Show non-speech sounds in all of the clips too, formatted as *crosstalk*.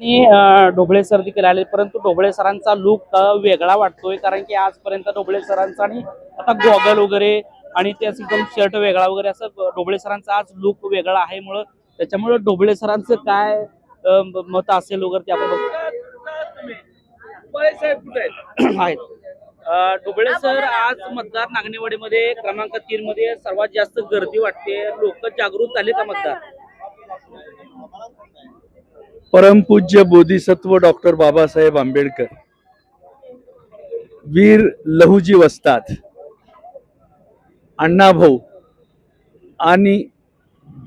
Dhoble sir देखील आले. परंतु ढोबळे सरांचा लुक वेगळा वाटतोय. कारण की आजपर्यंत ढोबळे सरांचा आणि आता गॉगल वगैरे आणि त्याच एकदम शर्ट वेगळा वगैरे असं ढोबळे सरांचा आज लुक वेगळा आहे मुळे त्याच्यामुळे ढोबळे सरांचं काय मत असेल वगैरे ते आपण बघू. आहेत? *clears throat* ढोबळे सर आज मतदार नागनेवाडीमध्ये क्रमांक तीन मध्ये सर्वात जास्त गर्दी वाटते. लोक जागृत झाले का मतदार? परमपूज्य बोधिसत्व डॉक्टर बाबासाहेब आंबेडकर वीर लहुजी वस्तात अण्णाभाऊ आणि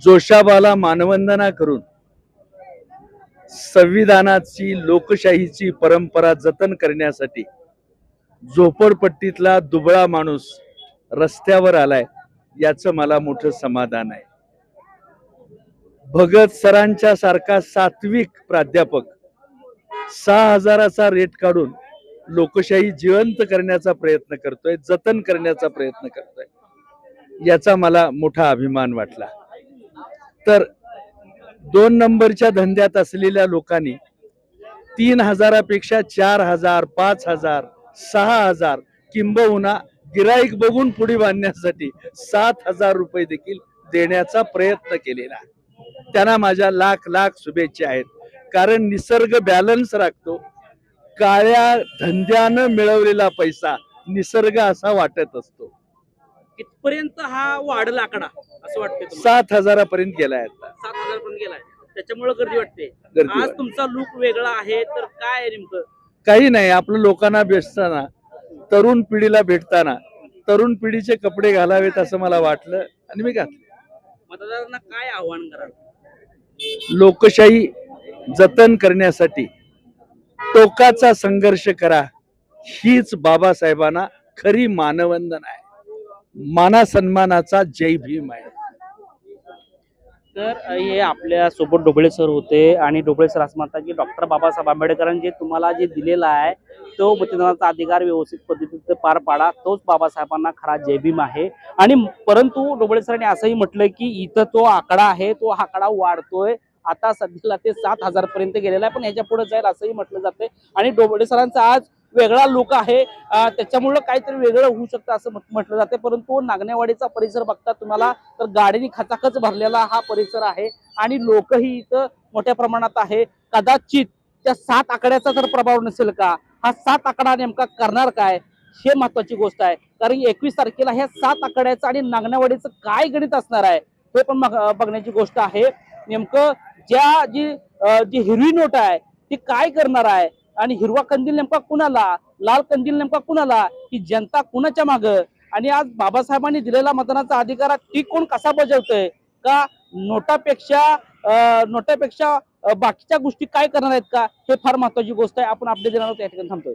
जोशाबाला मानवंदना करून संविधानाची लोकशाहीची परंपरा जतन करण्यासाठी झोपडपट्टीतला दुबळा माणूस रस्त्यावर आलाय याचं मला मोठं समाधान आहे. भगत सरांच्या सारखा सात्विक प्राध्यापक. सहा हजाराचा रेट काढून लोकशाही जिवंत करण्याचा प्रयत्न करतोय जतन करण्याचा प्रयत्न करतोय. याचा मला मोठा अभिमान वाटला. तर दोन नंबरच्या धंद्यात असलेल्या लोकांनी तीन हजारापेक्षा चार हजार पाच हजार सहा हजार किंबहुना गिराईक बघून पुढे बांधण्यासाठी सात हजार रुपये देखील देण्याचा प्रयत्न केलेला आहे. त्यांना माझ्या लाख लाख शुभेच्छा आहेत. कारण निसर्ग बॅलन्स राखतो. काळ्या धंद्यानं मिळवलेला पैसा निसर्ग असा वाटत असतो. कितपर्यंत हा वाढेल आकडा? असं तुम्हाला? सात हजारापर्यंत गेलाय आता. सात हजार पण गेलाय त्याच्यामुळे गर्दी वाटते. गर्दी आज. तुमचा लुक वेगळा आहे तर काय आहे नेमकं? काही नाही आपलं लोकांना भेटताना तरुण पिढीला भेटताना तरुण पिढीचे कपडे घालावेत असं मला वाटलं आणि मी घातले. मतदारांना काय आव्हान कराल? लोकशाही जतन करण्यासाठी टोकाचा संघर्ष करा हीच बाबासाहेबांना खरी मानवंदन आहे. माना सन्मानाचा जय भीम आहे. तर हे आपल्यासोबत डोबळे सर होते आणि डोबळे सर असं म्हणतात की डॉक्टर बाबासाहेब आंबेडकरांनी जे तुम्हाला जे दिलेलं आहे तो मतदानाचा अधिकार व्यवस्थित पद्धतीने पार पाडा. तोच बाबासाहेबांना खरा जयभीम आहे. आणि परंतु डोबळे सरांनी असंही म्हटलं की इथं तो आकडा आहे तो आकडा वाढतोय. आता सध्याला ते सात हजार पर्यंत गेलेला आहे पण याच्यापुढे जाईल असंही म्हटलं जातंय. आणि डोबळे सरांचा आज वेगळा लुक आहे. त्याच्यामुळं काहीतरी वेगळं होऊ शकतं असं म्हटलं जाते परंतु नागनेवाडीचा परिसर बघता तुम्हाला तर गाडीने खचाखच भरलेला हा परिसर आहे. आणि लोकही इथं मोठ्या प्रमाणात आहे. कदाचित त्या सात आकड्याचा तर प्रभाव नसेल का हा सात आकडा नेमका करणार काय? हे महत्वाची गोष्ट आहे. कारण एकवीस तारखेला ह्या सात आकड्याचं आणि नागनेवाडीचं काय गणित असणार आहे हे पण बघण्याची गोष्ट आहे. नेमकं ज्या जी जी हिरवी नोट आहे ती काय करणार आहे? आणि हिरवा कंदील नेमका कुणाला? लाल कंदील नेमका कुणाला? ही जनता कुणाच्या मागं? आणि आज बाबासाहेबांनी दिलेला मतदानाचा अधिकार ती कोण कसा बजावतोय? का नोटापेक्षा नोटापेक्षा बाकीच्या गोष्टी काय करणार आहेत का? हे फार महत्वाची गोष्ट आहे. आपण अपडेट देणार आहोत या ठिकाणी थांबतोय.